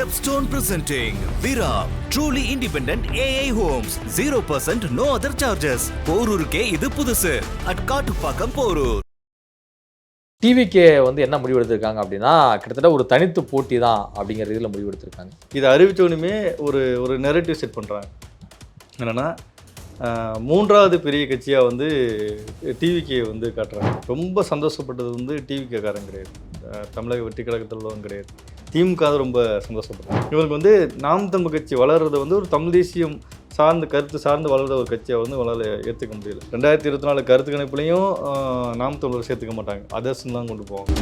Stepstone presenting Vira truly independent AI homes. 0% no other charges. போரூருக்கே இது புதுசு. At Kattupakkam Porur. டிவிக்கே வந்து என்ன முடிவெடுத்திருக்காங்க அப்படின்னா கிட்டத்தட்ட ஒரு தனித்து போட்டி தான் அப்படிங்கிற இதில் முடிவெடுத்திருக்காங்க இதை அறிவித்தோடனே ஒரு ஒரு நெரட்டிவ் செட் பண்ணுறாங்க என்னென்னா மூன்றாவது பெரிய கட்சியாக வந்து டிவிக்கே வந்து காட்டுறாங்க. ரொம்ப சந்தோஷப்பட்டது வந்து டிவிகே காரங்க கிடையாது. தமிழக வெற்றி கழகத்தில் உள்ளவங்க கிடையாது. திமுக ரொம்ப சந்தோஷப்படுறோம். இவங்களுக்கு வந்து நாம் தமிழ் கட்சி வளர்றது வந்து ஒரு தமிழ் தேசியம் சார்ந்த கருத்து சார்ந்து வளர்ற ஒரு கட்சியை வந்து வளர ஏற்றுக்க முடியல. ரெண்டாயிரத்தி இருபத்தி நாலு கருத்து கணிப்புலையும் நாம் தமிழர் சேர்த்துக்க மாட்டாங்க. அதர்ஸ்ன்னு தான் கொண்டு போவாங்க.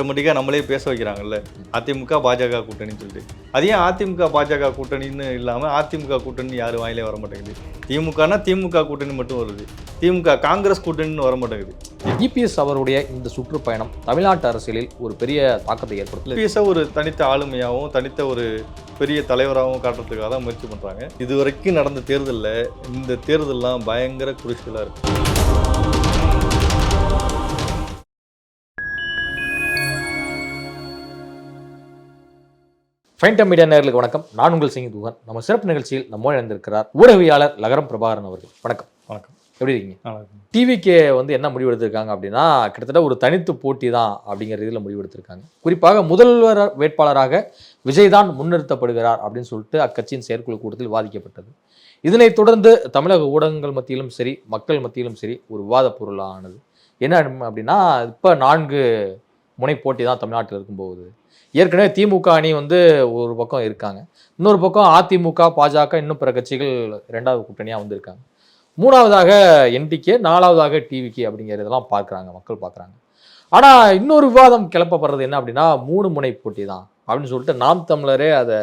ஆட்டோமேட்டிக்காக நம்மளே பேச வைக்கிறாங்கல்ல. அதிமுக பாஜக கூட்டணின்னு சொல்லிட்டு. அது அதிமுக பாஜக கூட்டணின்னு இல்லாமல் அதிமுக கூட்டணி யாரும் வாயிலே வர மாட்டேங்குது திமுகனா திமுக கூட்டணி மட்டும் வருது. திமுக காங்கிரஸ் கூட்டணின்னு வர மாட்டேங்குது இபிஎஸ் அவருடைய இந்த சுற்றுப்பயணம் தமிழ்நாட்டு அரசியலில் ஒரு பெரிய தாக்கத்தை ஏற்படுத்தல பிஎஸ்ஸாக ஒரு தனித்த ஆளுமையாகவும் தனித்த ஒரு பெரிய தலைவராகவும் காட்டுறதுக்காக தான் முயற்சி பண்ணுறாங்க இது வரைக்கும் நடந்த தேர்தலில் இந்த தேர்தல்லாம் பயங்கர குருஷியலாக இருக்குது ஃபைன்டம் மீடியா நேர்களுக்கு வணக்கம். நான் உங்கள் சிங் தூகன். நம்ம சிறப்பு நிகழ்ச்சியில் நம்ம இணைந்திருக்கிறார் ஊடகவியாளர் லகரம் பிரபாகரன் அவர்கள். வணக்கம். வணக்கம். எப்படி இருக்கீங்க. டிவிக்கே வந்து என்ன முடிவெடுத்திருக்காங்க அப்படின்னா கிட்டத்தட்ட ஒரு தனித்து போட்டி தான் அப்படிங்கிற இதில் முடிவெடுத்திருக்காங்க குறிப்பாக முதல்வர் வேட்பாளராக விஜய் தான் முன்னிறுத்தப்படுகிறார் அப்படின்னு சொல்லிட்டு அக்கட்சியின் செயற்குழு கூட்டத்தில் வாதிக்கப்பட்டது. இதனைத் தொடர்ந்து தமிழக ஊடகங்கள் மத்தியிலும் சரி மக்கள் மத்தியிலும் சரி ஒரு விவாத பொருளானது. என்ன அப்படின்னா இப்போ நான்கு முனை போட்டி தான் தமிழ்நாட்டில் இருக்கும் போகுது ஏற்கனவே திமுக அணி வந்து ஒரு பக்கம் இருக்காங்க. இன்னொரு பக்கம் அதிமுக பாஜக இன்னும் பிற கட்சிகள் ரெண்டாவது கூட்டணியாக வந்திருக்காங்க. மூணாவதாக என்டிகே நாலாவதாக டிவிகே அப்படிங்கிறதெல்லாம் பார்க்குறாங்க மக்கள் பார்க்குறாங்க. ஆனால் இன்னொரு விவாதம் கிளப்பப்படுறது என்ன அப்படின்னா மூணு முனை போட்டி தான் அப்படின்னு சொல்லிட்டு நாம் தமிழரே அதை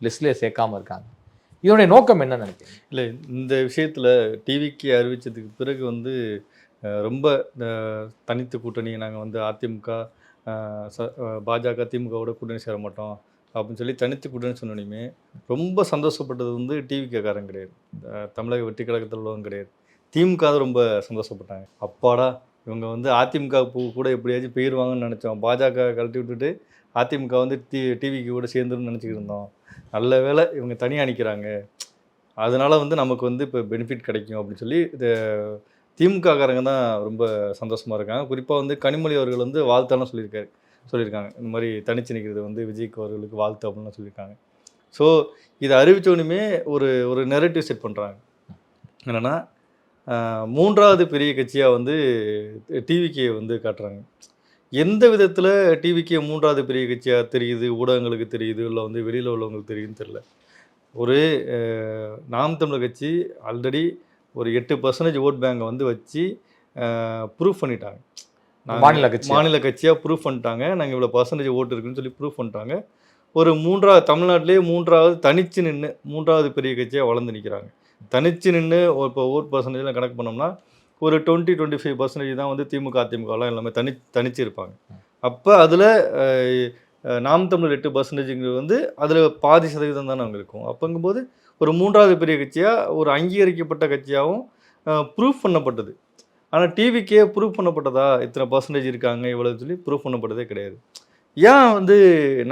லிஸ்ட்லேயே சேர்க்காமல் இருக்காங்க. இதனுடைய நோக்கம் என்ன நினைக்கிறேன் இல்லை இந்த விஷயத்தில் டிவிக்கு அறிவித்ததுக்கு பிறகு வந்து ரொம்ப தனித்து கூட்டணி நாங்கள் வந்து அதிமுக பாஜக திமுகவோட கூட்டணி சேர மாட்டோம் அப்படின்னு சொல்லி தனித்து கூட்டணி சொன்னோனையுமே ரொம்ப சந்தோஷப்பட்டது வந்து டிவிக்காரங்க கிடையாது. தமிழக வெற்றி கழகத்தில் உள்ளவங்க கிடையாது. திமுக ரொம்ப சந்தோஷப்பட்டாங்க. அப்பாடா இவங்க வந்து அதிமுக கூட எப்படியாச்சும் போயிடுவாங்கன்னு நினச்சோம். பாஜக கழட்டி விட்டுட்டு அதிமுக வந்து டி டிவிக்கு கூட சேர்ந்துருன்னு நினச்சிக்கிட்டு இருந்தோம். நல்ல வேளை இவங்க தனியாக நிற்கிறாங்க அதனால் வந்து நமக்கு வந்து இப்போ பெனிஃபிட் கிடைக்கும் அப்படின்னு சொல்லி இது திமுககாரங்க தான் ரொம்ப சந்தோஷமாக இருக்காங்க. குறிப்பாக வந்து கனிமொழி அவர்கள் வந்து வாழ்த்தெல்லாம் சொல்லியிருக்காரு. சொல்லியிருக்காங்க. இந்த மாதிரி தனிச்சு நிற்கிறது வந்து விஜய்க்கு அவர்களுக்கு வாழ்த்து அப்படின்லாம் சொல்லியிருக்காங்க. ஸோ இதை அறிவித்தோடனே ஒரு ஒரு நெரட்டிவ் செட் பண்ணுறாங்க என்னென்னா மூன்றாவது பெரிய கட்சியாக வந்து டிவிக்கே வந்து காட்டுறாங்க. எந்த விதத்தில் டிவிக்கே மூன்றாவது பெரிய கட்சியாக தெரியுது ஊடகங்களுக்கு தெரியுது இல்லை வந்து வெளியில் உள்ளவங்களுக்கு தெரியுதுன்னு தெரில ஒரு நாம் தமிழர் கட்சி ஆல்ரெடி ஒரு எட்டு பர்சன்டேஜ் ஓட் பேங்கை வந்து வச்சு ப்ரூஃப் பண்ணிட்டாங்க. மாநில கட்சி மாநில கட்சியாக ப்ரூஃப் பண்ணிட்டாங்க. நாங்கள் இவ்வளோ பர்சன்டேஜ் ஓட்டு இருக்குன்னு சொல்லி ப்ரூஃப் பண்ணிட்டாங்க. ஒரு மூன்றாவது தமிழ்நாட்டிலே மூன்றாவது தனிச்சு நின்று மூன்றாவது பெரிய கட்சியாக வளர்ந்து நிற்கிறாங்க தனிச்சு நின்று இப்போ ஓட் பர்சன்டேஜ்லாம் கணக்கு பண்ணோம்னா ஒரு டுவெண்ட்டி டுவெண்ட்டி ஃபைவ் பர்சன்டேஜ் தான் வந்து திமுக அதிமுகலாம் எல்லாமே தனி தனிச்சு இருப்பாங்க. அப்போ அதில் நாம் தமிழர் எட்டு பர்சன்டேஜுங்கிறது வந்து அதில் பாதி சதவீதம் தானே அவங்க இருக்கும். அப்போங்கும்போது ஒரு மூன்றாவது பெரிய கட்சியாக ஒரு அங்கீகரிக்கப்பட்ட கட்சியாகவும் ப்ரூஃப் பண்ணப்பட்டது. ஆனால் டிவிக்கே ப்ரூஃப் பண்ணப்பட்டதா? இத்தனை பர்சன்டேஜ் இருக்காங்க இவ்வளோ சொல்லி ப்ரூஃப் பண்ணப்பட்டதே கிடையாது. ஏன் வந்து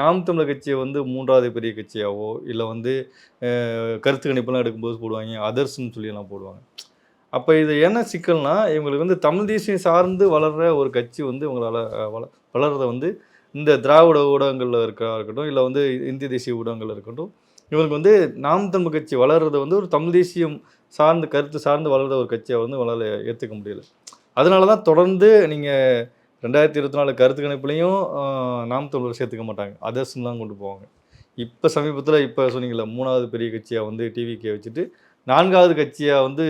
நாம் தமிழர் கட்சியை வந்து மூன்றாவது பெரிய கட்சியாவோ இல்லை வந்து கருத்து கணிப்பெல்லாம் எடுக்கும்போது போடுவாங்க அதர்ஸ்ன்னு சொல்லியெல்லாம் போடுவாங்க. அப்போ இது என்ன சிக்கல்னா இவங்களுக்கு வந்து தமிழ் தேசியம் சார்ந்து வளர்கிற ஒரு கட்சி வந்து இவங்களால் வள வளர்கிறத வந்து இந்த திராவிட ஊடகங்களில் இருக்கா இருக்கட்டும் இல்லை வந்து இந்திய தேசிய ஊடகங்கள் இருக்கட்டும் இவங்களுக்கு வந்து நாம் தமிழ் கட்சி வளர்றது வந்து ஒரு தமிழ் தேசியம் சார்ந்து கருத்து சார்ந்து வளர்ற ஒரு கட்சியை வந்து உங்களால் ஏற்றுக்க முடியல. அதனால தான் தொடர்ந்து நீங்கள் ரெண்டாயிரத்தி இருபத்தி நாலு கருத்து கணிப்புலையும் நாம் தமிழர் சேர்த்துக்க மாட்டாங்க. அதர்ஸ்ன்னு தான் கொண்டு போவாங்க. இப்போ சமீபத்தில் இப்போ சொன்னீங்களே மூணாவது பெரிய கட்சியாக வந்து டிவிக்கே வச்சுட்டு நான்காவது கட்சியாக வந்து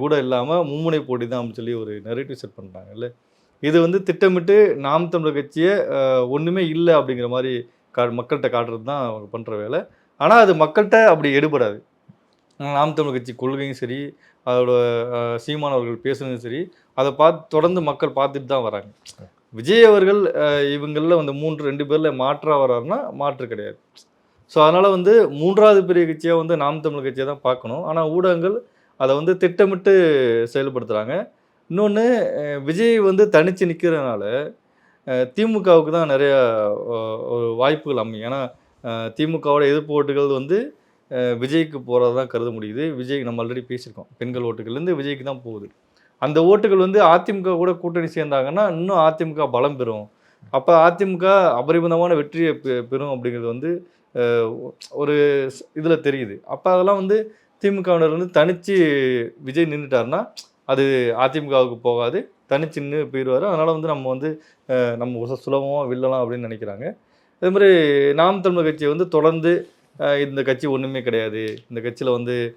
கூட இல்லாமல் மும்முனை போட்டி தான் அப்படின்னு சொல்லி ஒரு நெரேட்டிவ் செட் பண்ணுறாங்கல்ல இது வந்து திட்டமிட்டு நாம் தமிழர் கட்சியை ஒன்றுமே இல்லை அப்படிங்கிற மாதிரி கா மக்கள்கிட்ட காட்டுறது தான் அவங்க பண்ணுற வேலை. ஆனால் அது மக்கள்கிட்ட அப்படி எடுபடாது. நாம் தமிழ் கட்சி கொள்கையும் சரி அதோட சீமானவர்கள் சீமான் அவர்கள் பேசுனதும் சரி அதை பார்த்து தொடர்ந்து மக்கள் பார்த்துட்டு தான் வராங்க. விஜய் அவர்கள் இவங்களில் வந்து மூன்று ரெண்டு பேரில் மாற்றாக வர்றாருன்னா மாற்று கிடையாது. ஸோ அதனால் வந்து மூன்றாவது பெரிய கட்சியாக வந்து நாம் தமிழ் கட்சியை தான் பார்க்கணும். ஆனால் ஊடகங்கள் அதை வந்து திட்டமிட்டு செயல்படுத்துகிறாங்க இன்னொன்று விஜய் வந்து தனித்து நிற்கிறதுனால திமுகவுக்கு தான் நிறையா ஒரு வாய்ப்புகள் அமையும். ஏன்னா திமுகவோட எதிர்ப்பு ஓட்டுகள் வந்து விஜய்க்கு போகிறது தான் கருத முடியுது. விஜய் நம்ம ஆல்ரெடி பேசியிருக்கோம். பெண்கள் ஓட்டுகள்லேருந்து விஜய்க்கு தான் போகுது. அந்த ஓட்டுகள் வந்து அதிமுக கூட கூட்டணி சேர்ந்தாங்கன்னா இன்னும் அதிமுக பலம் பெறும். அப்போ அதிமுக அபரிமிதமான வெற்றியை பெ- பெறும் அப்படிங்கிறது வந்து ஒரு இதில் தெரியுது. அப்போ அதெல்லாம் வந்து திமுகவினர் வந்து தனித்து விஜய் நின்றுட்டாருன்னா அது அதிமுகவுக்கு போகாது. தனிச்சு நின்று போயிடுவார் அதனால் வந்து நம்ம வந்து நம்ம சுலபமாக வில்லலாம் அப்படின்னு நினைக்கிறாங்க. அதே மாதிரி நாம் தமிழர் கட்சி வந்து தொடர்ந்து இந்த கட்சி ஒன்றுமே கிடையாது. இந்த கட்சியில் வந்து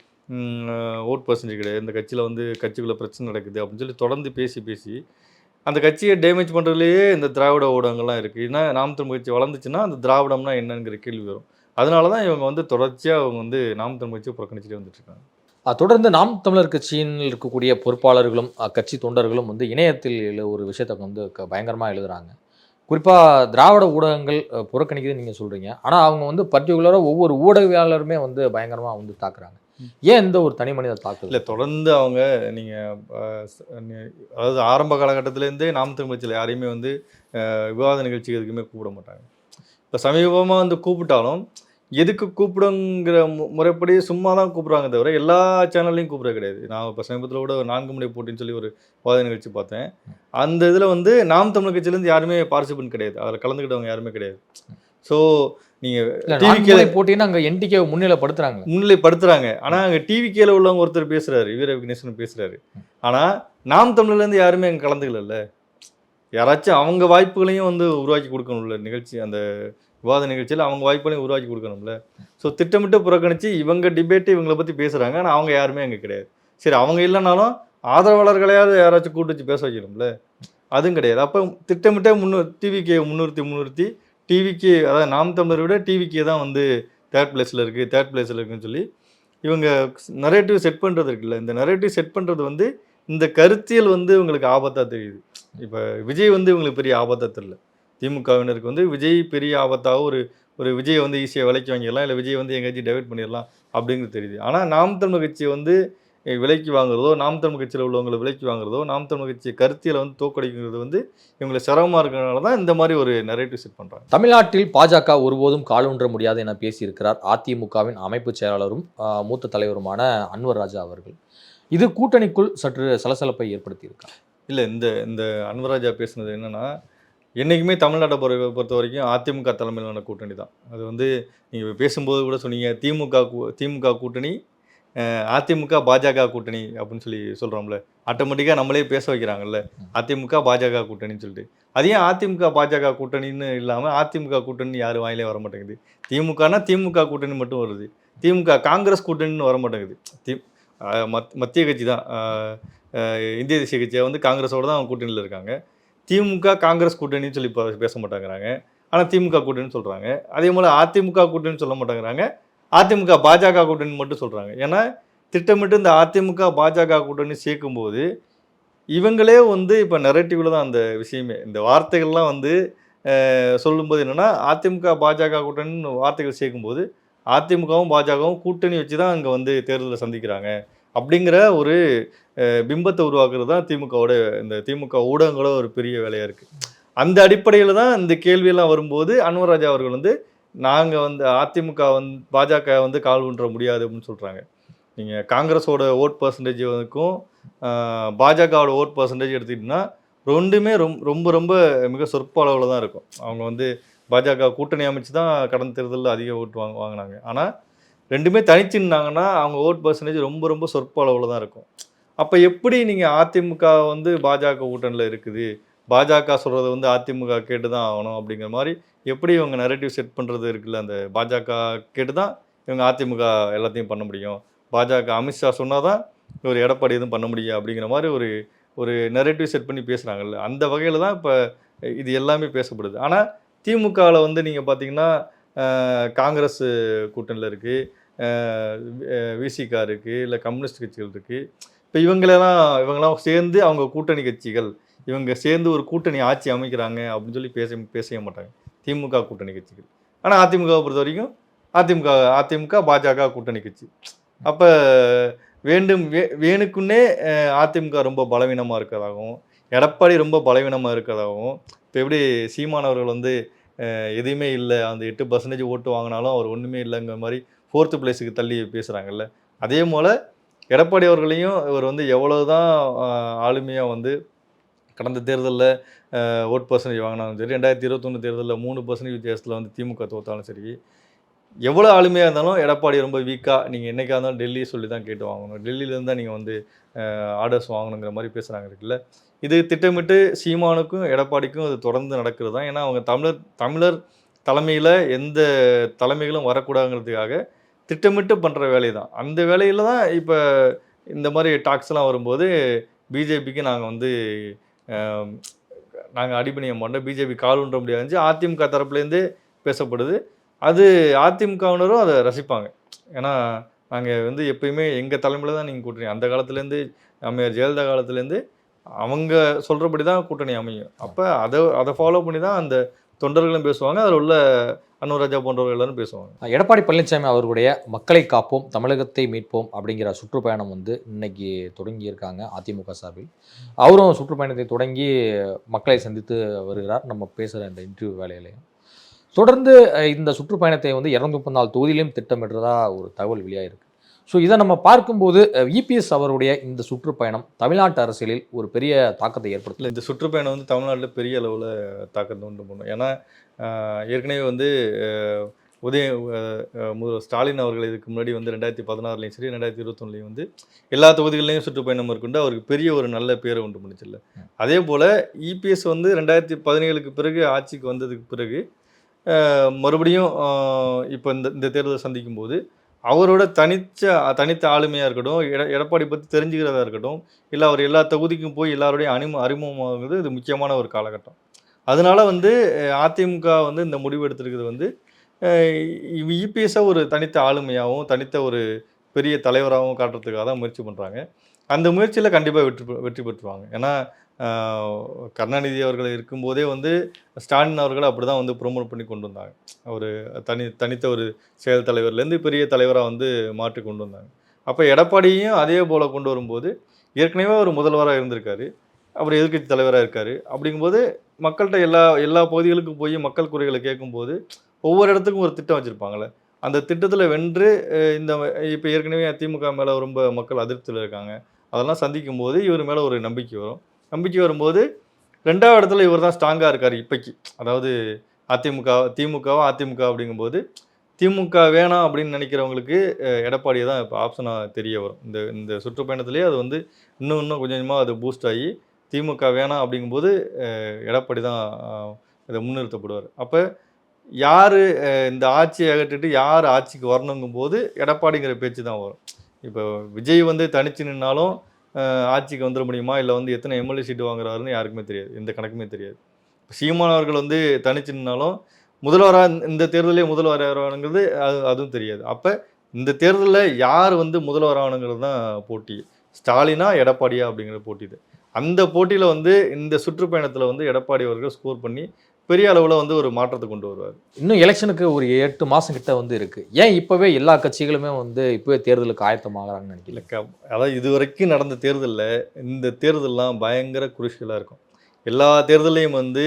ஓட் பர்சன்டேஜ் கிடையாது. இந்த கட்சியில் வந்து கட்சிக்குள்ளே பிரச்சனை நடக்குது அப்படின்னு சொல்லி தொடர்ந்து பேசி பேசி அந்த கட்சியை டேமேஜ் பண்ணுறதுலேயே இந்த திராவிட ஊடகங்கள்லாம் இருக்குது ஏன்னா நாம் தமிழ் கட்சி வளர்ந்துச்சுன்னா அந்த திராவிடம்னா என்னங்கிற கேள்வி வரும். அதனால தான் இவங்க வந்து தொடர்ச்சியாக அவங்க வந்து நாம் தமிழ் கட்சியை புறக்கணிச்சுட்டே வந்துட்டுருக்காங்க. தொடர்ந்து நாம் தமிழர் கட்சியில் இருக்கக்கூடிய பொறுப்பாளர்களும் கட்சி தொண்டர்களும் வந்து இணையத்தில் ஒரு விஷயத்தை வந்து க- எழுதுகிறாங்க குறிப்பாக திராவிட ஊடகங்கள் புறக்கணிக்குதுன்னு நீங்கள் சொல்கிறீங்க ஆனால் அவங்க வந்து பர்டிகுலராக ஒவ்வொரு ஊடகவியாளருமே வந்து பயங்கரமாக வந்து தாக்குறாங்க. ஏன் இந்த ஒரு தனி மனித தாக்குதல் இல்லை தொடர்ந்து அவங்க நீங்கள் அதாவது ஆரம்ப காலகட்டத்திலேருந்தே நாம் கட்சியில் யாரையுமே வந்து விவாத நிகழ்ச்சிக்கு எதுக்குமே கூப்பிட மாட்டாங்க. இப்போ சமீபமாக வந்து கூப்பிட்டாலும் எதுக்கு கூப்பிடுங்கிற முறைப்படி சும்மா தான் கூப்பிடுறாங்க தவிர எல்லா சேனல்லையும் கூப்பிட கிடையாது. நான் இப்போ சமீபத்தில் கூட ஒரு நான்கு முறை போட்டின்னு சொல்லி ஒரு விவாத நிகழ்ச்சி பார்த்தேன். அந்த இதில் வந்து நாம் தமிழ் கட்சியிலேருந்து யாருமே பார்ட்டிசிபென்ட் கிடையாது. அதில் கலந்துக்கிட்டவங்க யாருமே கிடையாது. ஸோ நீங்கள் இல்லை டிவி நான்கு போட்டின்னு அங்கே என்டிகே முன்னிலைப்படுத்துறாங்க. முன்னிலைப்படுத்துறாங்க. ஆனா அங்க டிவி கேல உள்ளவங்க ஒருத்தர் பேசுறாரு. வீர விக்னேஸ்வரன் பேசுறாரு. ஆனா நாம் தமிழ்ல இருந்து யாருமே அங்க கலந்துக்கல யாராச்சும் அவங்க வாய்ப்புகளையும் வந்து உருவாக்கி கொடுக்கணும்ல நிகழ்ச்சி அந்த விவாத நிகழ்ச்சியில் அவங்க வாய்ப்புகளையும் உருவாக்கி கொடுக்கணும்ல. ஸோ திட்டமிட்டு புறக்கணித்து இவங்க டிபேட்டு இவங்களை பற்றி பேசுகிறாங்க ஆனால் அவங்க யாருமே அங்கே கிடையாது. சரி அவங்க இல்லைனாலும் ஆதரவாளர்களையாவது யாராச்சும் கூட்டு வச்சு பேச வைக்கணும்ல. அதுவும் கிடையாது. அப்போ திட்டமிட்டே முன்னு டிவிக்கு முன்னிறுத்தி முன்னிறுத்தி டிவிக்கு அதாவது நாம் தமிழரை விட டிவிக்கே தான் வந்து தேர்ட் பிளேஸில் இருக்குது தேர்ட் பிளேஸில் இருக்குன்னு சொல்லி இவங்க நரேட்டிவ் செட் பண்ணுறது இருக்குல்ல இந்த நரேட்டிவ் செட் பண்ணுறது வந்து இந்த கருத்தியல் வந்து இவங்களுக்கு ஆபத்தாக தெரியுது. இப்போ விஜய் வந்து இவங்களுக்கு பெரிய ஆபத்தாக தெரியல. திமுகவினருக்கு வந்து விஜய் பெரிய ஆபத்தாக ஒரு ஒரு விஜயை வந்து ஈஸியாக விலைக்கு வாங்கிடலாம் இல்லை விஜய் வந்து எங்கேயாச்சும் டைவர்ட் பண்ணிடலாம் அப்படிங்கிறது தெரியுது. ஆனால் நாம் தமிழ் கட்சி வந்து விலைக்கு வாங்குறதோ நாம் தமிழ் கட்சியில் உள்ளவங்களை விலைக்கு வாங்குறதோ நாம் தமிழ் கட்சி கருத்தியில் வந்து தோக்கடிக்கிறது வந்து இவங்களை சிரமமாக இருக்கிறனால தான் இந்த மாதிரி ஒரு நரேட்டிவ் செட் பண்ணுறாங்க தமிழ்நாட்டில் பாஜக ஒருபோதும் காலூன்ற முடியாது என பேசியிருக்கிறார் அதிமுகவின் அமைப்பு செயலாளரும் மூத்த தலைவருமான அன்வர் ராஜா அவர்கள். இது கூட்டணிக்குள் சற்று சலசலப்பை ஏற்படுத்தியிருக்கார் இல்லை இந்த இந்த அன்வராஜா பேசுனது என்னென்னா என்றைக்குமே தமிழ்நாட்டை பொறுத்த பொறுத்த வரைக்கும் அதிமுக தலைமையிலான கூட்டணி தான். அது வந்து நீங்கள் பேசும்போது கூட சொன்னீங்க திமுக கூ- திமுக கூட்டணி அதிமுக பாஜக கூட்டணி அப்படின்னு சொல்லி சொல்கிறோம்ல ஆட்டோமேட்டிக்காக நம்மளே பேச வைக்கிறாங்கல்ல அதிமுக பாஜக கூட்டணின்னு சொல்லிட்டு. அதையும் அதிமுக பாஜக கூட்டணின்னு இல்லாமல் அதிமுக கூட்டணி யாரும் வாயிலே வர மாட்டேங்குது? திமுகனா திமுக கூட்டணி மட்டும் வருது. திமுக காங்கிரஸ் கூட்டணின்னு வர மாட்டேங்குது. தி மத் மத்திய கட்சி தான். இந்திய தேசிய கட்சியை வந்து காங்கிரஸோட தான் அவங்க கூட்டணியில் இருக்காங்க. திமுக காங்கிரஸ் கூட்டணின்னு சொல்லி பேச மாட்டேங்கிறாங்க. ஆனால் திமுக கூட்டணின்னு சொல்கிறாங்க அதே போல் அதிமுக கூட்டணின்னு சொல்ல மாட்டேங்கிறாங்க. அதிமுக பாஜக கூட்டணி மட்டும் சொல்கிறாங்க ஏன்னா திட்டமிட்டு இந்த அதிமுக பாஜக கூட்டணி சேர்க்கும்போது இவங்களே வந்து இப்போ நெரட்டிவில் தான் அந்த விஷயமே. இந்த வார்த்தைகள்லாம் வந்து சொல்லும்போது என்னென்னா அதிமுக பாஜக கூட்டணின்னு வார்த்தைகள் சேர்க்கும்போது அதிமுகவும் பாஜகவும் கூட்டணி வச்சு தான் அங்கே வந்து தேர்தலில் சந்திக்கிறாங்க. அப்படிங்கிற ஒரு பிம்பத்தை உருவாக்குறது தான் திமுகவோட இந்த திமுக ஊடகங்களோட ஒரு பெரிய வேலையாக இருக்குது அந்த அடிப்படையில் தான் இந்த கேள்வியெல்லாம் வரும்போது அன்வர்ராஜா அவர்கள் வந்து நாங்கள் வந்து அதிமுக வந்து பாஜக வந்து கால் ஊன்ற முடியாது அப்படின்னு சொல்கிறாங்க நீங்கள் காங்கிரஸோட ஓட் பர்சன்டேஜுக்கும் பாஜகவோட ஓட் பர்சன்டேஜ் எடுத்துக்கிட்டிங்கன்னா ரெண்டுமே ரொம்ப ரொம்ப ரொம்ப மிக சொற்ப அளவில் தான் இருக்கும். அவங்க வந்து பாஜக கூட்டணி அமைச்சு தான் கடந்த தேர்தலில் அதிக ஓட்டு வாங்க வாங்கினாங்க. ஆனால் ரெண்டுமே தனிச்சுன்னாங்கன்னா அவங்க ஓட் பர்சன்டேஜ் ரொம்ப ரொம்ப சொற்ப அளவில் தான் இருக்கும். அப்போ எப்படி நீங்கள் அதிமுக வந்து பாஜக கூட்டணியில் இருக்குது? பாஜக சொல்கிறத வந்து அதிமுக கேட்டு தான் ஆகணும் அப்படிங்கிற மாதிரி எப்படி இவங்க நரேட்டிவ் செட் பண்ணுறது இருக்குல்ல? அந்த பாஜக கேட்டு தான் இவங்க அதிமுக எல்லாத்தையும் பண்ண முடியும். பாஜக அமித்ஷா சொன்னால் தான் ஒரு எடப்பாடி எதுவும் பண்ண முடியும் அப்படிங்கிற மாதிரி ஒரு ஒரு நெரேட்டிவ் செட் பண்ணி பேசுகிறாங்கல்ல அந்த வகையில் தான் இப்போ இது எல்லாமே பேசப்படுது. ஆனால் திமுகவில் வந்து நீங்கள் பார்த்தீங்கன்னா காங்கிரஸ் கூட்டணியில் இருக்குது விசிகா இருக்குது இல்லை கம்யூனிஸ்ட் கட்சிகள் இருக்குது இப்போ இவங்களெல்லாம் இவங்கெல்லாம் சேர்ந்து அவங்க கூட்டணி கட்சிகள் இவங்க சேர்ந்து ஒரு கூட்டணி ஆட்சி அமைக்கிறாங்க அப்படின்னு சொல்லி பேச பேசவே மாட்டாங்க. திமுக கூட்டணி கட்சிகள். ஆனால் அதிமுகவை பொறுத்த வரைக்கும் அதிமுக அதிமுக பாஜக கூட்டணி கட்சி. அப்போ வேண்டும் வே வேணுக்குன்னே அதிமுக ரொம்ப பலவீனமாக இருக்கிறதாகவும் எடப்பாடி ரொம்ப பலவீனமாக இருக்கிறதாகவும் இப்போ எப்படி சீமானவர்கள் வந்து எதுவுமே இல்லை. அந்த எட்டு பர்சன்டேஜ் ஓட்டு வாங்கினாலும் அவர் ஒன்றுமே இல்லைங்கிற மாதிரி ஃபோர்த்து பிளேஸுக்கு தள்ளி பேசுகிறாங்கல்ல அதே போல் எடப்பாடி அவர்களையும் இவர் வந்து எவ்வளோ தான் ஆளுமையாக வந்து கடந்த தேர்தலில் ஓட் பர்சன்டேஜ் வாங்கினாலும் சரி ரெண்டாயிரத்தி இருபத்தொன்று தேர்தலில் மூணு பர்சன்டேஜ் வித்தியாசத்தில் வந்து திமுக தோத்தாலும் சரி எவ்வளோ ஆளுமையாக இருந்தாலும் எடப்பாடி ரொம்ப வீக்காக நீங்கள் என்னைக்கா இருந்தாலும் டெல்லி சொல்லி தான் கேட்டு வாங்கணும். டெல்லியிலேருந்து தான் நீங்கள் வந்து ஆர்டர்ஸ் வாங்கணுங்கிற மாதிரி பேசுகிறாங்க இருக்குல்ல. இது திட்டமிட்டு சீமானுக்கும் எடப்பாடிக்கும் அது தொடர்ந்து நடக்கிறது தான். ஏன்னா அவங்க தமிழர் தமிழர் தலைமையில் எந்த தலைமைகளும் வரக்கூடாதுங்கிறதுக்காக திட்டமிட்டு பண்ணுற வேலை தான். அந்த வேலையில் தான் இப்போ இந்த மாதிரி டாக்ஸ்லாம் வரும்போது பிஜேபிக்கு நாங்கள் வந்து நாங்கள் அடிபணிய மாட்டோம். பிஜேபி கால் ஒன்ற முடியாது. அதிமுக தரப்புலேருந்தே பேசப்படுது. அது அதிமுகவினரும் அதை ரசிப்பாங்க. ஏன்னா நாங்கள் வந்து எப்பயுமே எங்கள் தலைமையில் தான் நீங்கள் கூட்டணி. அந்த காலத்துலேருந்து அம்மையார் ஜெயலலிதா காலத்துலேருந்து அவங்க சொல்கிறபடி தான் கூட்டணி அமையும். அப்போ அதை அதை ஃபாலோ பண்ணி தான் அந்த தொண்டர்களும் பேசுவாங்க. அதில் உள்ள அனுராஜா போன்றவர்கள் எல்லாரும் பேசுவாங்க. எடப்பாடி பழனிசாமி அவர்களுடைய மக்களை காப்போம் தமிழகத்தை மீட்போம் அப்படிங்கிற சுற்றுப்பயணம் வந்து இன்னைக்கு தொடங்கியிருக்காங்க அதிமுக சார்பில். அவரும் சுற்றுப்பயணத்தை தொடங்கி மக்களை சந்தித்து வருகிறார். நம்ம பேசுகிற இந்த இன்டர்வியூ வேலையிலையும். தொடர்ந்து இந்த சுற்றுப்பயணத்தை வந்து இரநூத்தி முப்பத்தி நாலு தொகுதியிலையும் திட்டமிடுறதா ஒரு தகவல் வெளியாயிருக்கு. ஸோ இதை நம்ம பார்க்கும்போது இபிஎஸ் அவருடைய இந்த சுற்றுப்பயணம் தமிழ்நாட்டு அரசியலில் ஒரு பெரிய தாக்கத்தை ஏற்படுத்தல இல்லை இந்த சுற்றுப்பயணம் வந்து தமிழ்நாட்டில் பெரிய அளவில் தாக்கத்தை உண்டு பண்ணும். ஏன்னா ஏற்கனவே வந்து உதய ஸ்டாலின் அவர்கள் இதுக்கு முன்னாடி வந்து ரெண்டாயிரத்தி பதினாறுலையும் சரி ரெண்டாயிரத்தி இருபத்தொன்னுலையும் வந்து எல்லா தொகுதிகளிலையும் சுற்றுப்பயணம் மேற்கொண்டு அவருக்கு பெரிய ஒரு நல்ல பேரை உண்டு பண்ணிச்சில்ல அதே போல் இபிஎஸ் வந்து ரெண்டாயிரத்தி பதினேழுக்கு பிறகு ஆட்சிக்கு வந்ததுக்கு பிறகு மறுபடியும் இப்போ இந்த இந்த தேர்தலை சந்திக்கும் போது அவரோட தனிச்ச தனித்த ஆளுமையாக இருக்கட்டும் எட எடப்பாடி பற்றி தெரிஞ்சுக்கிறதா இருக்கட்டும் இல்லை அவர் எல்லா தொகுதிக்கும் போய் எல்லாருடைய அணிமு அறிமுகமாகுது இது முக்கியமான ஒரு காலகட்டம். அதனால வந்து அதிமுக வந்து இந்த முடிவு எடுத்திருக்கிறது வந்து இபிஎஸ்ஸை ஒரு தனித்த ஆளுமையாகவும் தனித்த ஒரு பெரிய தலைவராகவும் காட்டுறதுக்காக தான் முயற்சி பண்ணுறாங்க அந்த முயற்சியில் கண்டிப்பாக வெற்றி பெ- வெற்றி பெற்றுவாங்க. ஏன்னா கருணாநிதி அவர்கள் இருக்கும்போதே வந்து ஸ்டாலின் அவர்களை அப்படி தான் வந்து ப்ரொமோட் பண்ணி கொண்டு வந்தாங்க. ஒரு தனி தனித்த ஒரு செயல் தலைவர்லேருந்து பெரிய தலைவராக வந்து மாற்றி கொண்டு வந்தாங்க. அப்போ எடப்பாடியையும் அதே போல் கொண்டு வரும்போது ஏற்கனவே ஒரு முதல்வராக இருந்திருக்காரு. அவர் எதிர்க்கட்சி தலைவராக இருக்கார். அப்படிங்கும்போது மக்கள்கிட்ட எல்லா எல்லா பகுதிகளுக்கும் போய் மக்கள் குறைகளை கேட்கும்போது ஒவ்வொரு இடத்துக்கும் ஒரு திட்டம் வச்சுருப்பாங்களே அந்த திட்டத்தில் வென்று இந்த இப்போ ஏற்கனவே திமுக மேலே ரொம்ப மக்கள் அதிருப்தியில் இருக்காங்க. அதெல்லாம் சந்திக்கும் போது இவர் மேலே ஒரு நம்பிக்கை வரும். நம்பிக்கை வரும்போது ரெண்டாவது இடத்துல இவர் தான் ஸ்ட்ராங்காக இருக்கார் இப்போக்கு. அதாவது அதிமுக திமுகவும் அதிமுக அப்படிங்கும்போது திமுக வேணாம் அப்படின்னு நினைக்கிறவங்களுக்கு எடப்பாடியை தான் இப்போ ஆப்ஷனாக தெரிய வரும். இந்த இந்த சுற்றுப்பயணத்திலேயே அது வந்து இன்னும் இன்னும் கொஞ்சம் கொஞ்சமாக அது பூஸ்ட் ஆகி திமுக வேணாம் அப்படிங்கும்போது எடப்பாடி தான் இதை முன்னிறுத்தப்படுவார். அப்போ யார் இந்த ஆட்சியை அகற்றிட்டு யார் ஆட்சிக்கு வரணுங்கும்போது எடப்பாடிங்கிற பேச்சு தான் வரும். இப்போ விஜய் வந்து தனிச்சு நின்னாலும் ஆட்சிக்கு வந்துட முடியுமா? இல்லை வந்து எத்தனை எம்எல்ஏ சீட்டு வாங்குறாருன்னு யாருக்குமே தெரியாது. எந்த கணக்குமே தெரியாது. சீமான் அவர்கள் வந்து தனிச்சு முதல்வராக இந்த தேர்தலே முதல்வர் ஆகிறாங்கிறது அது அதுவும் தெரியாது. அப்போ இந்த தேர்தலில் யார் வந்து முதல்வர் ஆகணுங்கிறது தான் போட்டி. ஸ்டாலினா எடப்பாடியா அப்படிங்கிற போட்டி இது அந்த போட்டியில் வந்து இந்த சுற்றுப்பயணத்தில் வந்து எடப்பாடி அவர்கள் ஸ்கோர் பண்ணி பெரிய அளவில் வந்து ஒரு மாற்றத்தை கொண்டு வருவார். இன்னும் எலெக்ஷனுக்கு ஒரு எட்டு மாசம் கிட்ட வந்து இருக்கு. ஏன் இப்பவே எல்லா கட்சிகளுமே வந்து இப்பவே தேர்தலுக்கு ஆயத்தமாகறாங்கன்னு நினைக்கல அதாவது இது வரைக்கும் நடந்த தேர்தலில் இந்த தேர்தல்லாம் பயங்கர குருஷியலாக இருக்கும். எல்லா தேர்தலையும் வந்து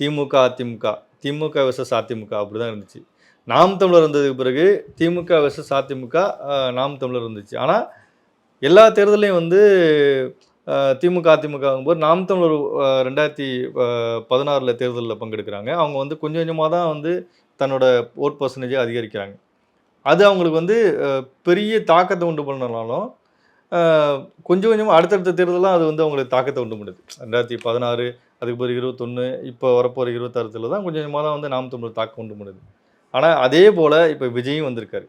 திமுக அதிமுக திமுக வெர்சஸ் அதிமுக அப்படி தான் இருந்துச்சு. நாம் தமிழர் வந்ததுக்கு பிறகு திமுக வெர்சஸ் அதிமுக நாம் தமிழர் இருந்துச்சு ஆனால் எல்லா தேர்தலையும் வந்து திமுக அதிமுக போது நாம் தமிழர் ரெண்டாயிரத்தி பதினாறில் தேர்தலில் பங்கெடுக்கிறாங்க. அவங்க வந்து கொஞ்சம் கொஞ்சமாக தான் வந்து தன்னோட ஓட் பர்சன்டேஜை அதிகரிக்கிறாங்க. அது அவங்களுக்கு வந்து பெரிய தாக்கத்தை உண்டு பண்ணனாலும் கொஞ்சம் கொஞ்சமாக அடுத்தடுத்த தேர்தலாம் அது வந்து அவங்களுக்கு தாக்கத்தை உண்டு பண்ணுது. ரெண்டாயிரத்தி பதினாறு அதுக்கு பிறகு இருபத்தொன்று இப்போ வரப்போகிற இருபத்தாறுல தான் கொஞ்சம் கொஞ்சமாக தான் வந்து நாம் தமிழர் தாக்கம் உண்டு பண்ணுது. ஆனால் அதே போல் இப்போ விஜயும் வந்திருக்காரு.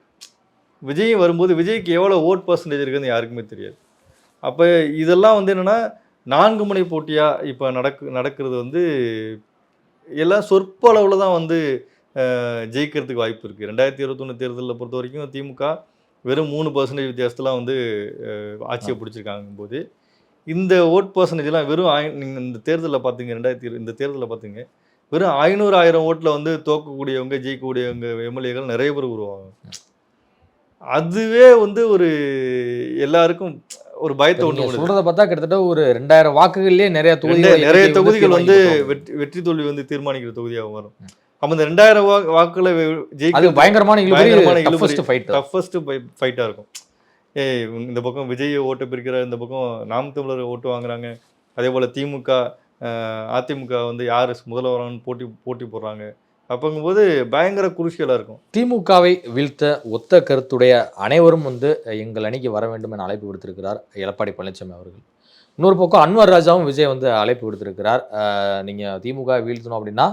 விஜயும் வரும்போது விஜய்க்கு எவ்வளோ ஓட் பர்சன்டேஜ் இருக்குதுன்னு யாருக்குமே தெரியாது. அப்போ இதெல்லாம் வந்து என்னென்னா நான்கு முனை போட்டியாக இப்போ நடக்கு நடக்கிறது வந்து எல்லாம் சொற்ப அளவில் தான் வந்து ஜெயிக்கிறதுக்கு வாய்ப்பு இருக்குது ரெண்டாயிரத்தி இருபத்தொன்று தேர்தலில் பொறுத்த வரைக்கும் திமுக வெறும் மூணு பர்சன்டேஜ் வித்தியாசத்தில் வந்து ஆட்சியை பிடிச்சிருக்காங்க போது இந்த ஓட் பர்சன்டேஜ்லாம் வெறும் ஆய் நீங்கள் இந்த தேர்தலில் பார்த்தீங்க ரெண்டாயிரத்தி இந்த தேர்தலில் பார்த்தீங்க வெறும் ஐநூறு ஆயிரம் ஓட்டில் வந்து தோக்கக்கூடியவங்க ஜெயிக்கக்கூடியவங்க எம்எல்ஏகள் நிறைய பேர் உருவாகும் அதுவே வந்து ஒரு எல்லாருக்கும் ஒரு பயத்தை ஒன்று சொல்றத பார்த்தா கிட்டத்தட்ட ஒரு ரெண்டாயிரம் வாக்குகள்லயே நிறைய தொகுதிகள் ரெண்டு- நிறைய தொகுதிகள் வந்து. வெற்றி வெற்றி தோல்வி வந்து தீர்மானிக்கிற தொகுதியாக வரும் அப்ப இந்த ரெண்டாயிரம் வா- வாக்குல வெ- அது ஜெயிக்க பயங்கரமான பயங்கரமான. டஃபஸ்ட் ஃபைட் டஃபஸ்ட் ஃபைட்டா இருக்கும். ஏய் இந்த பக்கம் விஜய் ஓட்டு பிரிக்கிற இந்த பக்கம் நாம் தமிழர் ஓட்டு வாங்குறாங்க. அதே போல திமுக அதிமுக வந்து யார் முதல்வரான்னு போட்டி போட்டி போடுறாங்க. அப்படிங்கும்போது பயங்கர குருஷியலாக இருக்கும். திமுகவை வீழ்த்த ஒத்த கருத்துடைய அனைவரும் வந்து எங்கள் அணிக்கு வர வேண்டும் என அழைப்பு விடுத்திருக்கிறார் எடப்பாடி பழனிசாமி அவர்கள். இன்னொரு பக்கம் அன்வர் ராஜாவும் விஜய் வந்து அழைப்பு விடுத்திருக்கிறார். நீங்கள் திமுக வீழ்த்தணும் அப்படின்னா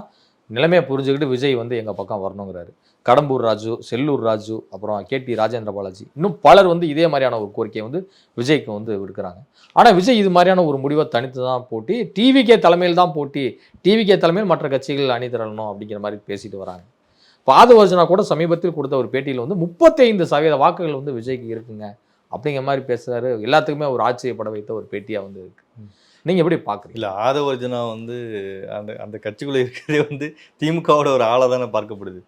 நிலைமையை புரிஞ்சுக்கிட்டு விஜய் வந்து எங்கள் பக்கம் வரணுங்கிறாரு. கடம்பூர் ராஜு செல்லூர் ராஜு அப்புறம் கேடி ராஜேந்திர பாலாஜி. இன்னும் பலர் வந்து இதே மாதிரியான ஒரு கோரிக்கையை வந்து விஜய்க்கு வந்து விடுக்கிறாங்க. ஆனால் விஜய் இது மாதிரியான ஒரு முடிவை தனித்து தான் போட்டி டிவிகே தலைமையில் தான் போட்டி டிவிகே தலைமையில் மற்ற கட்சிகள் அணி திரளணும் அப்படிங்கிற மாதிரி பேசிட்டு வராங்க. பாதவர்ஜனா கூட சமீபத்தில் கொடுத்த ஒரு பேட்டியில் வந்து முப்பத்தைந்து சதவீத வாக்குகள் வந்து விஜய்க்கு இருக்குங்க அப்படிங்கிற மாதிரி பேசுகிறாரு எல்லாத்துக்குமே ஒரு ஆச்சரியப்பட வைத்த ஒரு பேட்டியாக வந்து இருக்கு. நீங்கள் எப்படி பார்க்குறீங்க இல்லை ஆதவர்ஜனா வந்து அந்த அந்த கட்சிக்குள்ளே இருக்கிறதே வந்து திமுகவோட ஒரு ஆளாக தானே பார்க்கப்படுது.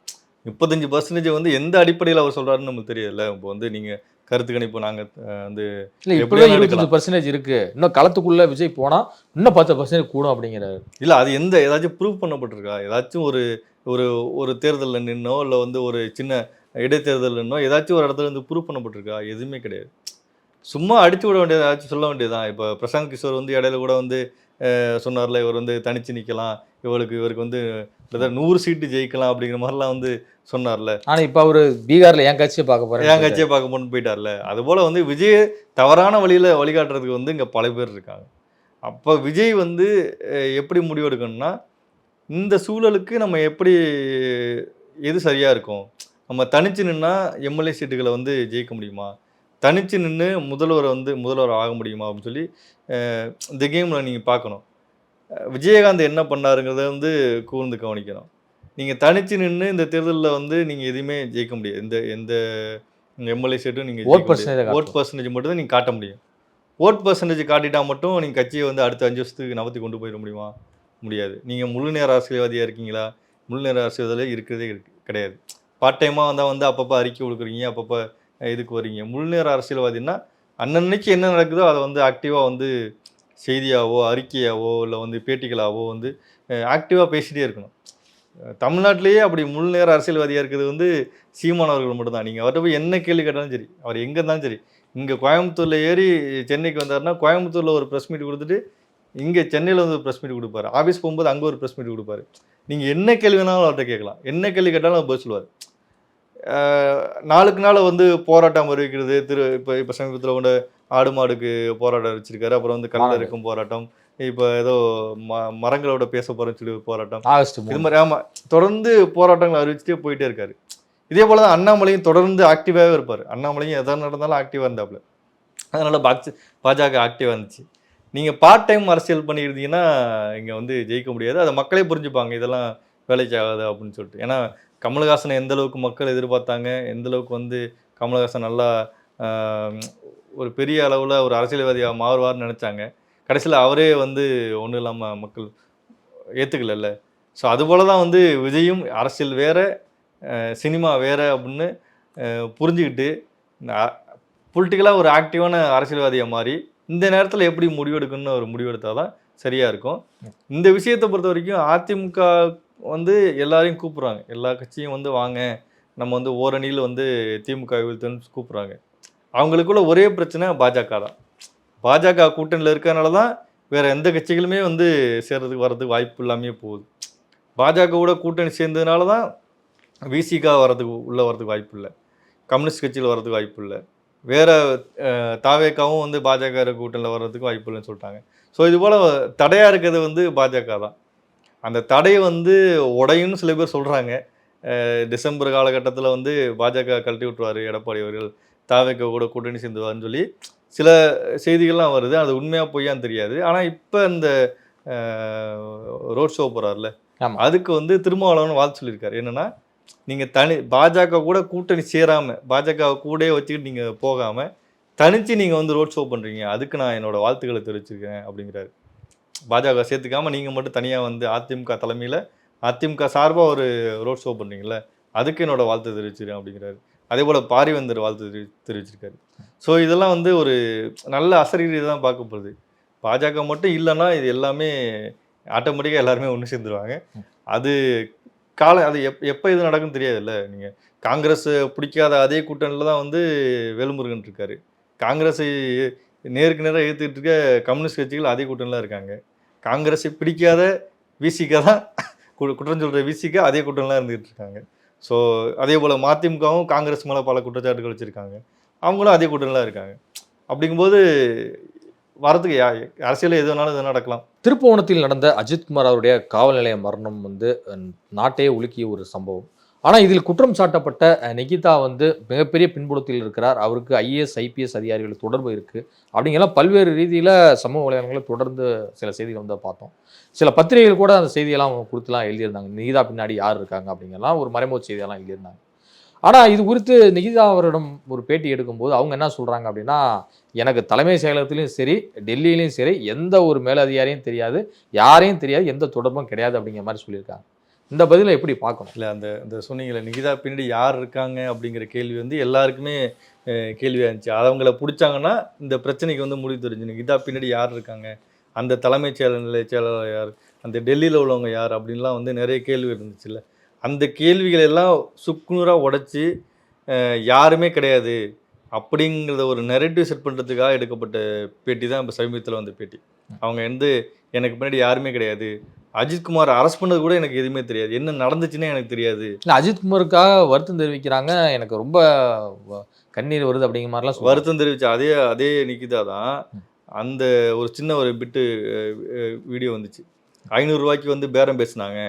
முப்பத்தஞ்சு பர்சன்டேஜ் வந்து எந்த அடிப்படையில் அவர் சொல்றாருன்னு நமக்கு தெரியல இப்போ வந்து நீங்க கருத்து கணிப்பு நாங்க அஹ், வந்து இல்ல இப்பவே இருபத்தஞ்சு பர்சன்டேஜ் இருக்கு. இன்னும் களத்துக்குள்ள விஜய் போனா இன்னும் பத்து பர்சன்டேஜ் கூடும் அப்படிங்கிறாரு. இல்ல அது எந்த ஏதாச்சும் ப்ரூவ் பண்ணப்பட்டிருக்கா? ஏதாச்சும் ஒரு ஒரு ஒரு தேர்தலில் நின்னோ இல்லை வந்து ஒரு சின்ன இடைத்தேர்தல் நின்னோ ஏதாச்சும் ஒரு இடத்துல வந்து ப்ரூவ் பண்ணப்பட்டிருக்கா? எதுவுமே கிடையாது. சும்மா அடிச்சு விட வேண்டியது ஏதாச்சும் சொல்ல வேண்டியதுதான். இப்போ பிரசாந்த் கிஷோர் வந்து இடையில கூட வந்து சொன்னார்ல இவர் வந்து தனிச்சு நிற்கலாம் இவருக்கு இவருக்கு வந்து கிட்டத்தட்ட நூறு சீட்டு ஜெயிக்கலாம் அப்படிங்கிற மாதிரிலாம் வந்து சொன்னார்ல. ஆனா இப்ப அவரு பீகார்ல என் கட்சியை பார்க்க போறேன் என் கட்சியை பார்க்க போன்னு போயிட்டார்ல. அதுபோல வந்து விஜய் தவறான வழியில வழிகாட்டுறதுக்கு வந்து இங்க பல பேர் இருக்காங்க. அப்ப விஜய் வந்து எப்படி முடிவெடுக்கணும்னா இந்த சூழலுக்கு நம்ம எப்படி எது சரியா இருக்கும்? நம்ம தனிச்சு நின்னா எம்எல்ஏ சீட்டுகளை வந்து ஜெயிக்க முடியுமா? தனிச்சு நின்று முதல்வரை வந்து முதல்வர் ஆக முடியுமா அப்படின்னு சொல்லி இந்த கேமில் நீங்கள் பார்க்கணும். விஜயகாந்த் என்ன பண்ணாருங்கிறத வந்து கூர்ந்து கவனிக்கணும். நீங்கள் தனிச்சு நின்று இந்த தேர்தலில் வந்து நீங்கள் எதுவுமே ஜெயிக்க முடியாது. எந்த எந்த எம்எல்ஏ சீட்டும் நீங்கள் Vote percentage ஓட். பர்சன்டேஜ் மட்டும் தான் நீங்கள் காட்ட முடியும். ஓட் பர்சன்டேஜ் காட்டிட்டா மட்டும் நீங்கள் கட்சியை வந்து அடுத்த அஞ்சு வருஷத்துக்கு நகர்த்தி கொண்டு போயிட முடியுமா? முடியாது. நீங்கள் முழு நேர அரசியல்வாதியாக இருக்கீங்களா? முழு நேர அரசியல்வாதியில் இருக்கிறதே இருக்கு கிடையாது. பார்ட் டைமாக வந்தால் வந்து அப்பப்போ அறிக்கை கொடுக்குறீங்க அப்பப்போ இதுக்கு வரீங்க முழு நேர அரசியல்வாதின்னா அன்னன்னைக்கு என்ன நடக்குதோ அதை வந்து ஆக்டிவாக வந்து செய்தியாவோ அறிக்கையாவோ இல்லை வந்து பேட்டிகளாவோ வந்து ஆக்டிவாக பேசிகிட்டே இருக்கணும். தமிழ்நாட்டிலேயே அப்படி முழு நேர அரசியல்வாதியாக இருக்கிறது வந்து சீமானவர்கள் மட்டும்தான். நீங்கள் அவர்கிட்ட போய் என்ன கேள்வி கேட்டாலும் சரி அவர் எங்கே இருந்தாலும் சரி இங்கே கோயம்புத்தூரில் ஏறி சென்னைக்கு வந்தாருன்னா கோயம்புத்தூரில் ஒரு ப்ரெஸ் மீட் கொடுத்துட்டு இங்கே சென்னையில் வந்து ஒரு ப்ரெஸ் மீட் கொடுப்பாரு. ஆஃபீஸ் போகும்போது அங்கே ஒரு ப்ரெஸ் மீட் கொடுப்பாரு. நீங்கள் என்ன கேள்வி வேணாலும் அவர்கிட்ட கேட்கலாம். என்ன கேள்வி கேட்டாலும் அவர் பதில் சொல்லுவார். நாளுக்கு நாள் வந்து போராட்டம் அறிவிக்கிறது திரு இப்போ இப்போ சமீபத்தில் கொண்ட ஆடு மாடுக்கு போராட்டம் வச்சிருக்காரு. அப்புறம் வந்து கல்ல மாடு. இருக்கும் போராட்டம். இப்போ ஏதோ ம மரங்களோட பேச போகிறேன்னு சொல்லி போராட்டம். ஆகஸ்ட் இது மாதிரி ஆமா தொடர்ந்து போராட்டங்களை அறிவிச்சுட்டே போயிட்டே இருக்காரு. இதே போல தான் அண்ணாமலையும் தொடர்ந்து ஆக்டிவாகவே இருப்பார். அண்ணாமலையும் எதாவது நடந்தாலும் ஆக்டிவாக இருந்தாப்புல. அதனால பாக்ஸ் பாஜக ஆக்டிவாக இருந்துச்சு. நீங்கள் பார்ட் டைம் அரசியல் பண்ணியிருந்தீங்கன்னா இங்கே வந்து ஜெயிக்க முடியாது. அதை மக்களே புரிஞ்சுப்பாங்க இதெல்லாம் வேலைக்கு ஆகாது அப்படின்னு சொல்லிட்டு. ஏன்னா கமலஹாசனை எந்த அளவுக்கு மக்கள் எதிர்பார்த்தாங்க எந்த அளவுக்கு வந்து கமலஹாசன் நல்லா ஒரு பெரிய அளவில் ஒரு அரசியல்வாதியாக மாறுவார்னு நினச்சாங்க. கடைசியில் அவரே வந்து ஒன்றும் இல்லாமல் மக்கள் ஏற்றுக்கலல்ல ஸோ அதுபோல தான் வந்து விஜயும் அரசியல் வேற சினிமா வேறு அப்படின்னு புரிஞ்சுக்கிட்டு பொலிட்டிக்கலாக ஒரு ஆக்டிவான அரசியல்வாதியாக மாறி இந்த நேரத்தில் எப்படி முடிவெடுக்கணும்னு ஒரு முடிவெடுத்தால் தான் சரியாக இருக்கும். இந்த விஷயத்தை பொறுத்த வரைக்கும் அதிமுக வந்து எல்லாரையும் கூப்பிட்றாங்க. எல்லா கட்சியும் வந்து வாங்க நம்ம வந்து ஓரணியில் வந்து திமுக வீழ்த்தணும்னு கூப்பிட்றாங்க. அவங்களுக்குள்ள ஒரே பிரச்சனை பாஜக தான். பாஜக கூட்டணியில் இருக்கிறதுனால தான் வேறு எந்த கட்சிகளுமே வந்து சேர்றதுக்கு வர்றதுக்கு வாய்ப்பு இல்லாமையே போகுது. பாஜக கூட கூட்டணி சேர்ந்ததுனால தான் விசிகா வர்றதுக்கு உள்ளே வர்றதுக்கு வாய்ப்பு இல்லை. கம்யூனிஸ்ட் கட்சியில் வர்றதுக்கு வாய்ப்பு இல்லை. வேறு தாவேக்காவும் வந்து பாஜக கூட்டணியில் வர்றதுக்கு வாய்ப்பு இல்லைன்னு சொல்லிட்டாங்க. ஸோ இது போல் தடையாக இருக்கிறது வந்து பாஜக தான். அந்த தடை வந்து உடையும்னு சில பேர் சொல்கிறாங்க டிசம்பர் காலகட்டத்தில் வந்து பாஜக கழட்டி விட்டுருவாரு எடப்பாடி அவர்கள். தாவேக்கா கூட கூட்டணி சேர்ந்துவாருன்னு சொல்லி சில செய்திகள்லாம் வருது. அது உண்மையாக பொய்யான்னு தெரியாது. ஆனால் இப்போ இந்த ரோட் ஷோ போகிறார்ல ஆமா. அதுக்கு வந்து திருமாவளவன் வாழ்த்து சொல்லியிருக்காரு. என்னன்னா நீங்கள் தனி பாஜக கூட கூட்டணி சேராமல் பாஜக கூடயே வச்சுக்கிட்டு நீங்கள் போகாமல் தனிச்சு நீங்கள் வந்து ரோட் ஷோ பண்ணுறீங்க அதுக்கு நான் என்னோட வாழ்த்துக்களை தெரிவிச்சிருக்கேன் அப்படிங்கிறாரு. பாஜக சேர்த்துக்காம நீங்கள் மட்டும் தனியாக வந்து அதிமுக தலைமையில் அதிமுக சார்பாக ஒரு ரோட் ஷோ பண்ணுறீங்களே அதுக்கு என்னோட வாழ்த்து தெரிவிச்சிருக்கேன் அப்படிங்கிறாரு. அதே போல் பாரிவந்தர் வாழ்த்து தெரி தெரிவிச்சிருக்காரு. ஸோ இதெல்லாம் வந்து ஒரு நல்ல அசரீரியை தான் பார்க்கப்படுது பாஜக மட்டும் இல்லைன்னா இது எல்லாமே ஆட்டோமேட்டிக்காக எல்லாருமே ஒன்று சேர்ந்துருவாங்க. அது கால அது எப் எப்போ இது நடக்கும்னு தெரியாதுல்ல நீங்கள் காங்கிரஸ் பிடிக்காத அதே கூட்டணியில் தான் வந்து வேலுமுருகன் இருக்கார். காங்கிரஸை நேருக்கு நேராக ஏற்றுக்கிட்டு இருக்க கம்யூனிஸ்ட் கட்சிகள் அதே கூட்டணியில் இருக்காங்க. காங்கிரஸை பிடிக்காத விசிக தான் குற்றம் சொல்கிற விசிக்கு அதே குற்றம்லாம் இருந்துகிட்டு இருக்காங்க ஸோ அதே போல் மதிமுகவும் காங்கிரஸ் மேலே பல குற்றச்சாட்டுகள் வச்சுருக்காங்க. அவங்களும் அதே கூட்டணியில் இருக்காங்க. அப்படிங்கும்போது வரதுக்கு யா அரசியலில் எது வேணாலும் எது நடக்கலாம். திருப்புவனத்தில் நடந்த அஜித்குமார் அவருடைய காவல் நிலைய மரணம் வந்து நாட்டையே உலுக்கிய ஒரு சம்பவம். ஆனால் இதில் குற்றம் சாட்டப்பட்ட நிகிதா வந்து மிகப்பெரிய பின்புலத்தில் இருக்கிறார். அவருக்கு ஐஏஎஸ் ஐபிஎஸ் அதிகாரிகள் தொடர்பு இருக்குது அப்படிங்கெல்லாம் பல்வேறு ரீதியில் சமூக வலைதளங்களில் தொடர்ந்து சில செய்திகள் வந்து பார்த்தோம். சில பத்திரிகைகள் கூட அந்த செய்தியெல்லாம் கொடுத்துலாம் எழுதியிருந்தாங்க. நிகிதா பின்னாடி யார் இருக்காங்க அப்படிங்கலாம் ஒரு மறைமுக செய்தியெல்லாம் எழுதியிருந்தாங்க. ஆனால் இது குறித்து நிகிதா அவரிடம் ஒரு பேட்டி எடுக்கும்போது அவங்க என்ன சொல்கிறாங்க அப்படின்னா எனக்கு தலைமை செயலகத்திலையும் சரி டெல்லியிலையும் சரி எந்த ஒரு மேலதிகாரியும் தெரியாது யாரையும் தெரியாது எந்த தொடர்பும் கிடையாது அப்படிங்கிற மாதிரி சொல்லியிருக்காங்க. இந்த பதிலை எப்படி பார்க்கணும்? இல்லை அந்த அந்த சொன்னீங்களே நிகிதா பின்னாடி யார் இருக்காங்க அப்படிங்கிற கேள்வி வந்து எல்லாருக்குமே கேள்வியாக இருந்துச்சு. அவங்கள பிடிச்சாங்கன்னா இந்த பிரச்சனைக்கு வந்து முடிவு தெரிஞ்சு நிகிதா பின்னாடி யார் இருக்காங்க? அந்த தலைமைச் செயலர் நிலைய செயலாளர் யார்? அந்த டெல்லியில் உள்ளவங்க யார்? அப்படின்லாம் வந்து நிறைய கேள்வி இருந்துச்சுல்ல அந்த கேள்விகள் எல்லாம் சுக்குநூறாக உடச்சி யாருமே கிடையாது. அப்படிங்கிறத ஒரு நெரட்டிவ் செட் பண்ணுறதுக்காக எடுக்கப்பட்ட பேட்டி தான் இப்போ சமீபத்தில் வந்த பேட்டி. அவங்க வந்து எனக்கு பின்னாடி யாருமே கிடையாது. அஜித்குமார் அரெஸ்ட் பண்ணது கூட எனக்கு எதுவுமே தெரியாது. என்ன நடந்துச்சுன்னே எனக்கு தெரியாது. இல்லை அஜித்குமாருக்காக வருத்தம் தெரிவிக்கிறாங்க. எனக்கு ரொம்ப கண்ணீர் வருது அப்படிங்கிற மாதிரிலாம் வருத்தம் தெரிவிச்ச அதே அதே நிக்கிதா தான். அந்த ஒரு சின்ன ஒரு பிட்டு வீடியோ வந்துச்சு. ஐநூறுரூவாய்க்கு வந்து பேரம் பேசினாங்க.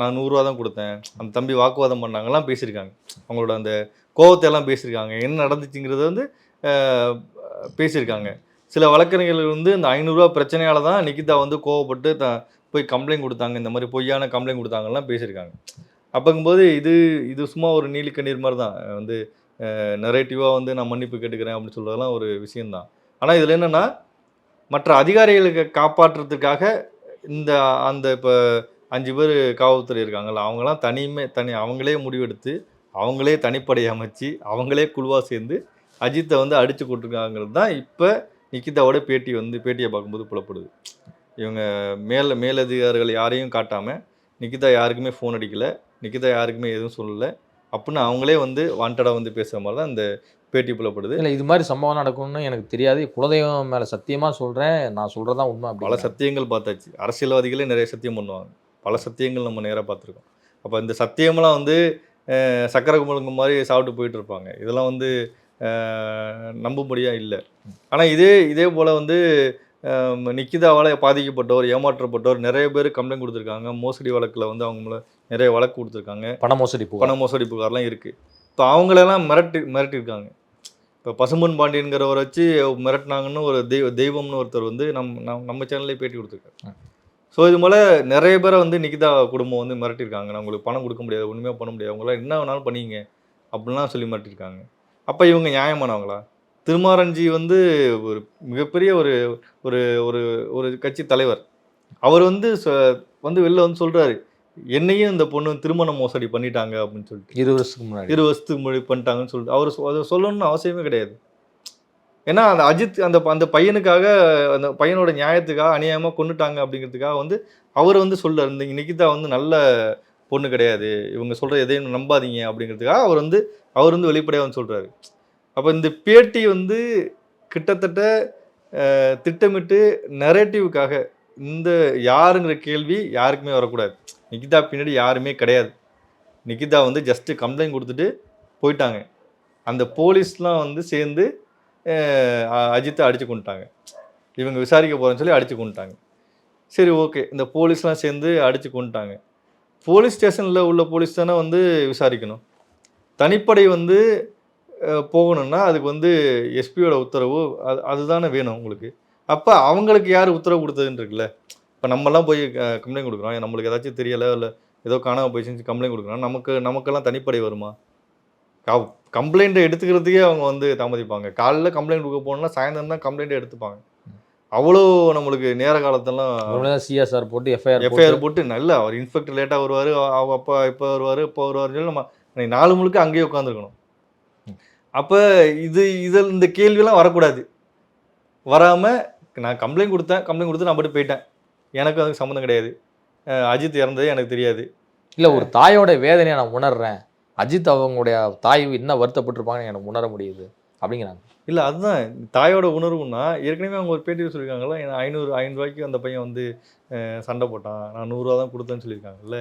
நான் நூறுரூவா தான் கொடுத்தேன். அந்த தம்பி வாக்குவாதம் பண்ணாங்கலாம் பேசியிருக்காங்க. அவங்களோட அந்த கோவத்தை எல்லாம் பேசியிருக்காங்க. என்ன நடந்துச்சுங்கிறத வந்து பேசியிருக்காங்க. சில வழக்கறிஞர்கள் வந்து இந்த ஐநூறுரூவா பிரச்சனையால தான் நிகிதா வந்து கோவப்பட்டு த போய் கம்ப்ளைண்ட் கொடுத்தாங்க. இந்த மாதிரி பொய்யான கம்ப்ளைண்ட் கொடுத்தாங்கலாம் பேசியிருக்காங்க. அப்போங்கும்போது இது இது சும்மா ஒரு நீலிக்கண்ணீர் மாதிரி தான். வந்து நெரேட்டிவாக வந்து நான் மன்னிப்பு கேட்டுக்கிறேன் அப்படின்னு சொல்றதெல்லாம் ஒரு விஷயந்தான் ஆனால் இதில் என்னென்னா மற்ற அதிகாரிகளுக்கு காப்பாற்றுறதுக்காக இந்த அந்த இப்போ அஞ்சு பேர் காவல்துறை இருக்காங்கல்ல அவங்களாம் தனிமே தனி அவங்களே முடிவெடுத்து அவங்களே தனிப்படை அமைச்சு அவங்களே குழுவாக சேர்ந்து அஜித்தை வந்து அடித்து கொண்டிருக்காங்கிறது தான் இப்போ நிக்கிதாவோட பேட்டி வந்து பேட்டியை பார்க்கும்போது புலப்படுது. இவங்க மேல மேலதிகாரிகள் யாரையும் காட்டாமல் நிக்கிதா யாருக்குமே ஃபோன் அடிக்கல நிக்கிதா யாருக்குமே எதுவும் சொல்லலை அப்படின்னு அவங்களே வந்து வாண்டடாக வந்து பேசுகிற மாதிரி தான் இந்த பேட்டி புலப்படுது. இல்லை இது மாதிரி சம்பவம் நடக்கும்னு எனக்கு தெரியாது. குலதெய்வம் மேலே சத்தியமாக சொல்கிறேன் நான் சொல்கிறதா உண்மை பல சத்தியங்கள் பார்த்தாச்சு. அரசியல்வாதிகளே நிறைய சத்தியம் பண்ணுவாங்க. பல சத்தியங்கள் நம்ம நேராக பார்த்துருக்கோம். அப்போ இந்த சத்தியமெல்லாம் வந்து சக்கரை கும்பலுங்க மாதிரி சாப்பிட்டு போயிட்டு இருப்பாங்க. இதெல்லாம் வந்து நம்பும்படியாக இல்லை. ஆனால் இதே இதே போல் வந்து நிக்கிதாவால் பாதிக்கப்பட்டவர் ஏமாற்றப்பட்டவர் நிறைய பேர் கம்ப்ளைண்ட் கொடுத்துருக்காங்க. மோசடி வழக்கில் வந்து அவங்க நிறைய வழக்கு கொடுத்துருக்காங்க. பண மோசடி பண மோசடி புகார்லாம் இருக்குது இப்போ அவங்களெல்லாம் மிரட்டி மிரட்டியிருக்காங்க. இப்போ பசும்பொன் பாண்டியன்கிறவரை வச்சு மிரட்டினாங்கன்னு ஒரு தெய்வ தெய்வம்னு ஒருத்தர் வந்து நம் நம் நம்ம சேனல்லே பேட்டி கொடுத்துருக்காரு. ஸோ இது போல் நிறைய பேரை வந்து நிகிதா குடும்பம் வந்து மிரட்டியிருக்காங்க. நான் உங்களுக்கு பணம் கொடுக்க முடியாது ஒன்றுமே பண்ண முடியாது. அவங்களாம் என்ன வேணாலும் பண்ணீங்க அப்படின்லாம் சொல்லி மிரட்டியிருக்காங்க. அப்போ இவங்க நியாயமானவங்களா? திருமாரஞ்சி வந்து ஒரு மிகப்பெரிய ஒரு ஒரு ஒரு ஒரு கட்சி தலைவர். அவர் வந்து வந்து வெளில வந்து சொல்கிறாரு என்னையும் இந்த பொண்ணு திருமண மோசடி பண்ணிட்டாங்க அப்படின்னு சொல்லிட்டு. இரு வருஷத்துக்கு முன்னாடி. இரு வருஷத்துக்கு முன்னாடி பண்ணிட்டாங்கன்னு சொல்லிட்டு. அவர் அதை சொல்லணும்னு அவசியமே கிடையாது. ஏன்னா அந்த அஜித் அந்த அந்த பையனுக்காக அந்த பையனோட நியாயத்துக்காக அநியாயமாக கொண்டுட்டாங்க அப்படிங்கிறதுக்காக வந்து அவர் வந்து சொல்றாரு. இந்த நிகிதா வந்து நல்ல பொண்ணு கிடையாது. இவங்க சொல்கிற எதையும் நம்பாதீங்க அப்படிங்கிறதுக்காக அவர் வந்து அவர் வந்து வெளிப்படையாக வந்து சொல்கிறாரு அப்போ இந்த பேட்டி வந்து கிட்டத்தட்ட திட்டமிட்டு நரேட்டிவுக்காக இந்த யாருங்கிற கேள்வி யாருக்குமே வரக்கூடாது. நிகிதா பின்னாடி யாருமே கிடையாது. நிகிதா வந்து ஜஸ்ட்டு கம்ப்ளைண்ட் கொடுத்துட்டு போயிட்டாங்க. அந்த போலீஸ்லாம் வந்து சேர்ந்து அஜித்தை அடித்து கொண்டுட்டாங்க. இவங்க விசாரிக்க போகிறேன்னு சொல்லி அடித்து கொண்டுட்டாங்க. சரி ஓகே இந்த போலீஸ்லாம் சேர்ந்து அடித்து கொண்டுட்டாங்க. போலீஸ் ஸ்டேஷனில் உள்ள போலீஸ் தானே வந்து விசாரிக்கணும். தனிப்படை வந்து போகணும்னா அதுக்கு வந்து எஸ்பியோட உத்தரவு அது அதுதானே வேணும் உங்களுக்கு. அப்போ அவங்களுக்கு யார் உத்தரவு கொடுத்ததுன்னு இருக்குல்ல? இப்போ நம்மலாம் போய் கம்ப்ளைண்ட் கொடுக்குறோம். நம்மளுக்கு ஏதாச்சும் தெரியலை இல்லை ஏதோ காணாமல் போயிடுச்சுன்னு கம்ப்ளைண்ட் கொடுக்குறோம். நமக்கு நமக்கெல்லாம் தனிப்படை வருமா? கம்ப்ளைண்ட்டை எடுத்துக்கிறதுக்கே அவங்க வந்து தாமதிப்பாங்க. காலைல கம்ப்ளைண்ட் கொடுக்க போனோம்னா சாயந்தரம் தான் கம்ப்ளைண்ட்டை எடுத்துப்பாங்க. அவ்வளோ நம்மளுக்கு நேர காலத்தெல்லாம் சிஎஸ்ஆர் போட்டு எஃப்ஐஆர் எஃப்ஐஆர் போட்டு. நல்ல அவர் இன்ஸ்பெக்டர் லேட்டாக வருவார் அவங்க அப்பா இப்போ வருவார் இப்போ வருவார்னு சொல்லி நம்ம நாலு முழுக்க அங்கேயே உட்காந்துருக்கணும் அப்போ இது இதில் இந்த கேள்வியெல்லாம் வரக்கூடாது. வராமல் நான் கம்ப்ளைண்ட் கொடுத்தேன் கம்ப்ளைண்ட் கொடுத்து நான் பாட்டு போயிட்டேன். எனக்கு அதுக்கு சம்மந்தம் கிடையாது. அஜித் இறந்தது எனக்கு தெரியாது. இல்ல ஒரு தாயோட வேதனையை நான் உணர்றேன். அஜித் அவங்களுடைய தாய் என்ன வருத்தப்பட்டிருப்பாங்கன்னு எனக்கு உணர முடியுது. அப்படிங்கிறாங்க. இல்லை அதுதான். தாயோட உணர்வுன்னா ஏற்கனவே அவங்க ஒரு பேட்டி சொல்லியிருக்காங்கல்ல ஏன்னா ஐநூறு ஐநூறுரூவாய்க்கு அந்த பையன் வந்து சண்டை போட்டான். நான் நூறுரூவா தான் கொடுத்தேன்னு சொல்லியிருக்காங்கல்ல.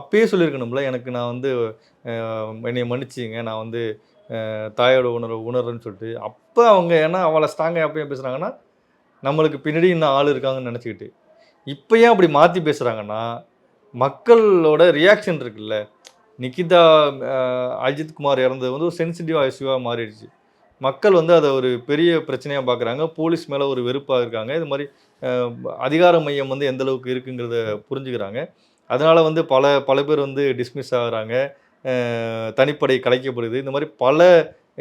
அப்பயே சொல்லியிருக்கணும்ல எனக்கு நான் வந்து என்னை மன்னிச்சிங்க நான் வந்து தாயோட உணர்வு உணர்றேன்னு சொல்லிட்டு. அப்போ அவங்க ஏன்னா அவளை ஸ்ட்ராங்காக எப்போ பேசுகிறாங்கன்னா நம்மளுக்கு பின்னாடி இன்னும் ஆள் இருக்காங்கன்னு நினச்சிக்கிட்டு. இப்போ ஏன் அப்படி மாற்றி பேசுகிறாங்கன்னா மக்களோட ரியாக்ஷன் இருக்குல்ல. நிக்கிதா அஜித் குமார் இறந்தது வந்து ஒரு சென்சிட்டிவ் இஷ்யூவாக மாறிடுச்சு. மக்கள் வந்து அதை ஒரு பெரிய பிரச்சனையாக பார்க்குறாங்க போலீஸ் மேலே ஒரு வெறுப்பாக இருக்காங்க. இது மாதிரி அதிகார மையம் வந்து எந்த அளவுக்கு இருக்குங்கிறத புரிஞ்சுக்கிறாங்க. அதனால் வந்து பல பல பேர் வந்து டிஸ்மிஸ் ஆகிறாங்க. தனிப்படை கலைக்கப்படுது. இந்த மாதிரி பல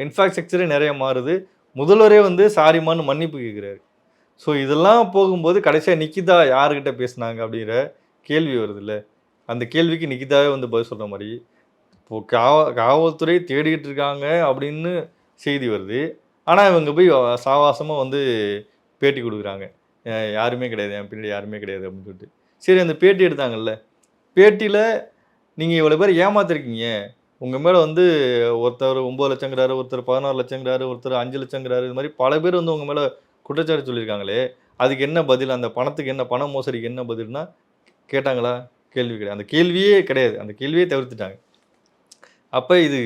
இன்ஃப்ராஸ்ட்ரக்சரே நிறைய மாறுது. முதல்வரே வந்து சாரிமான்னு மன்னிப்பு கேட்குறாரு ஸோ இதெல்லாம் போகும்போது கடைசியாக நிக்கிதா யாருக்கிட்ட பேசுனாங்க அப்படிங்கிற கேள்வி வருதுல்ல. அந்த கேள்விக்கு நிக்கிதாவே வந்து பதில் சொல்கிற மாதிரி இப்போது காவ காவல்துறை தேடிக்கிட்டு இருக்காங்க அப்படின்னு செய்தி வருது. ஆனால் இவங்க போய் சாவாசமாக வந்து பேட்டி கொடுக்குறாங்க. யாருமே கிடையாது என் பின்னாடி யாருமே கிடையாது அப்படின்னு சொல்லிட்டு. சரி அந்த பேட்டி எடுத்தாங்கல்ல. பேட்டியில் நீங்கள் இவ்வளோ பேர் ஏமாத்திருக்கீங்க. உங்கள் மேலே வந்து ஒருத்தர் ஒம்பது லட்சங்கிறாரு ஒருத்தர் பதினாறு லட்சங்கிறாரு ஒருத்தர் அஞ்சு லட்சங்கிறாரு இது மாதிரி பல பேர் வந்து உங்கள் மேலே குற்றச்சாட்டு சொல்லியிருக்காங்களே. அதுக்கு என்ன பதில்? அந்த பணத்துக்கு என்ன பண மோசடிக்கு என்ன பதில்னா கேட்டாங்களா? கேள்வி கிடையாது. அந்த கேள்வியே கிடையாது. அந்த கேள்வியே தவிர்த்துட்டாங்க. அப்போ இது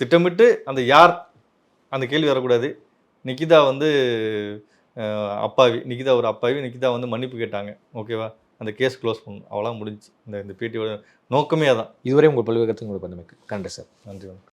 திட்டமிட்டு அந்த யார் அந்த கேள்வி வரக்கூடாது. நிக்கிதா வந்து அப்பாவி. நிக்கிதா ஒரு அப்பாவி. நிக்கிதா வந்து மன்னிப்பு கேட்டாங்க. ஓகேவா? அந்த கேஸ் க்ளோஸ் பண்ணணும் அவ்வளோ முடிஞ்சு இந்த இந்த பேட்டியோட நோக்கமே அதான். இதுவரை உங்கள் பல்வேறு கருத்துக்களை பண்ணமைக்கு கண்டு சார். நன்றி வணக்கம்.